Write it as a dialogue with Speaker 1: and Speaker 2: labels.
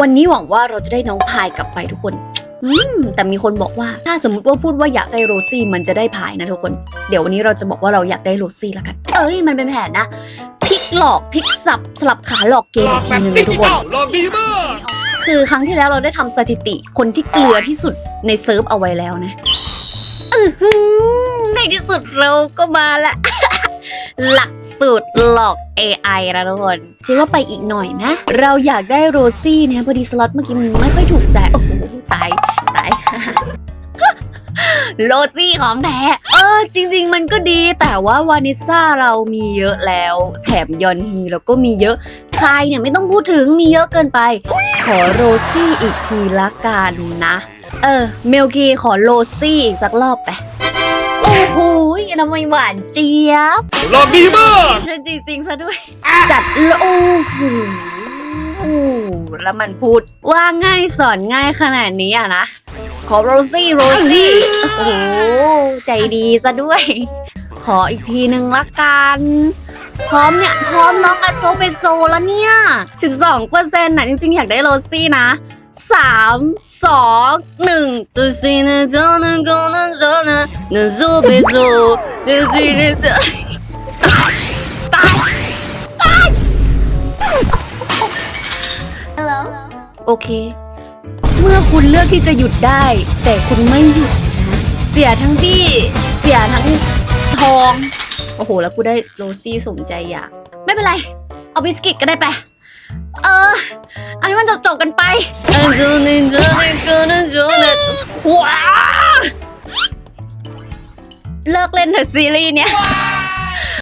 Speaker 1: วันนี้หวังว่าเราจะได้น้องพายกลับไปทุกคนอืมแต่มีคนบอกว่าถ้าสมมติว่าพูดว่าอยากได้โรซี่มันจะได้พายนะทุกคน เดี๋ยววันนี้เราจะบอกว่าเราอยากได้โรซี่แล้วกัน เอ้ยมันเป็นแผนนะพลิกหลอกพลิกสับสลับขาหลอกเกมอีกทีหนึงเลยทุกคน
Speaker 2: หลอกดีมาก
Speaker 1: คือครั้งที่แล้วเราได้ทำสถิติคนที่เกลือที่สุดในเซิร์ฟเอาไว้แล้วนะ อือหือในที่สุดเราก็มาละ หลักสูตรหลอก AI นะทุกคนชื่อว่าไปอีกหน่อยนะ เราอยากได้โรซี่เนี่ยพอดีสล็อตเมื่อกี้มันไม่ค่อยถูกใจ โอ้โห ตาย ตาย โรซี่ของแท้เออ จริง ๆ มันก็ดีแต่ว่าวานิสซ่าเรามีเยอะแล้ว แถมยอนฮีเราก็มีเยอะคายเนี่ยไม่ต้องพูดถึงมีเยอะเกินไป ขอโรซี่อีกทีละกันนะ เออ เมลคีขอโรซี่อีกสักรอบไป โอ้โหทำไมหวานเจี๊ยบ
Speaker 2: หลอกดีมาก
Speaker 1: ฉันจริงๆซะด้วย จัดโลโอ้โหแล้วมันพูดว่าง่ายสอนง่ายขนาดนี้อะนะขอโรซี่โรซี่โอ้โหใจดีซะด้วย ขออีกทีหนึ่งละกันพร้อมเนี่ย พร้อมน้องอโซเปโซแล้วเนี่ย 12เปอร์เซ็นต์นะจริงๆ อยากได้โรซี่นะ สามสองหนึ่งจะสินะเจ้านั้นก็นั้นเจ้านั้นนั้นโซเปโซจะสินะเจ้าตายตาย Hello โอเค เมื่อคุณเลือกที่จะหยุดได้ แต่คุณไม่หยุด เสียทั้งบี้ เสียทั้งทอง โอ้โห แล้วกูได้โรซี่สมใจอยาก ไม่เป็นไร เอาบิสกิตก็ได้ไป เออเอาให้มันจบจบๆกันไปเออจูนิจูนิจูนิจูนิว้าเลิกเล่นเถอะซีรีส์เนี่ย